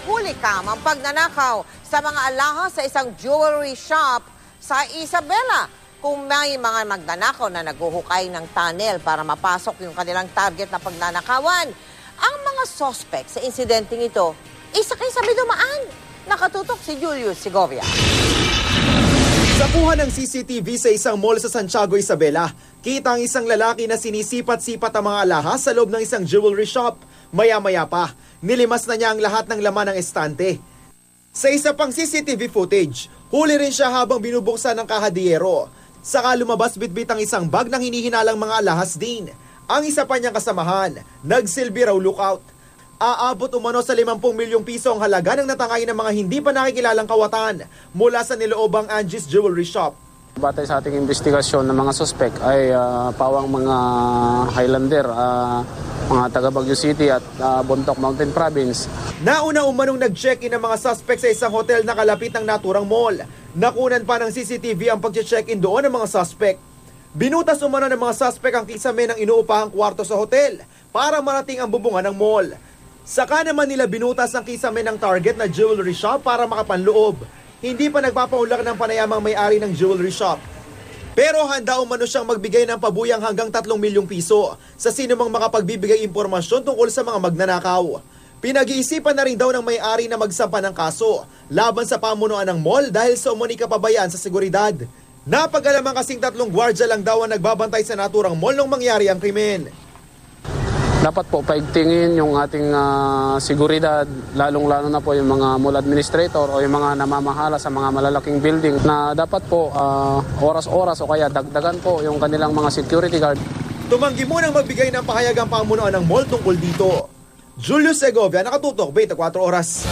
Nahuli kam ang pagnanakaw sa mga alahas sa isang jewelry shop sa Isabela. Kung may mga magnanakaw na naguhukay ng tunnel para mapasok yung kanilang target na pagnanakawan, ang mga suspect sa insidenteng ito, isa kay sa dumaan. Nakatutok si Julius Segovia. Sa kuha ng CCTV sa isang mall sa Santiago, Isabela, kita ang isang lalaki na sinisipat-sipat ang mga alahas sa loob ng isang jewelry shop. Maya-maya pa, nilimas na niya ang lahat ng laman ng estante. Sa isa pang CCTV footage, huli rin siya habang binubuksan ng kahadiyero. Saka lumabas bitbit ang isang bag ng hinihinalang mga alahas din. Ang isa pa niyang kasamahan, nagsilbi raw lookout. Aabot umano sa 50 milyong piso ang halaga ng natangay ng mga hindi pa nakikilalang kawatan mula sa niloobang Angie's Jewelry Shop. Batay sa ating investigasyon ng mga suspect ay ah, pawang mga Highlander, ah, mga taga Baguio City at ah, Bontoc Mountain Province. Nauna umanong nag-check-in ang mga suspect sa isang hotel na kalapit ng naturang mall. Nakunan pa ng CCTV ang pag-check-in doon ng mga suspect. Binutas umano ng mga suspect ang kisame ng inuupahang kwarto sa hotel para marating ang bubungan ng mall. Saka naman nila binutas ang kisame ng target na jewelry shop para makapanloob. Hindi pa nagpapaulak ng panayamang may-ari ng jewelry shop. Pero handa umano siyang magbigay ng pabuyang hanggang 3 milyong piso sa sino mang makapagbibigay impormasyon tungkol sa mga magnanakaw. Pinag-iisipan na rin daw ng may-ari na magsampa ng kaso laban sa pamunuan ng mall dahil sa umani kapabayaan sa seguridad. Napagalamang kasing tatlong gwardya lang daw ang nagbabantay sa naturang mall nung mangyari ang krimen. Dapat po paigtingin yung ating ah, seguridad, lalong-lalo na po yung mga mall administrator o yung mga namamahala sa mga malalaking building na dapat po ah, oras-oras o kaya dagdagan po yung kanilang mga security guard Tumanggi munang magbigay ng pahayagang pamunuan ng mall tungkol dito. Julius Segovia, nakatutok, 24 oras.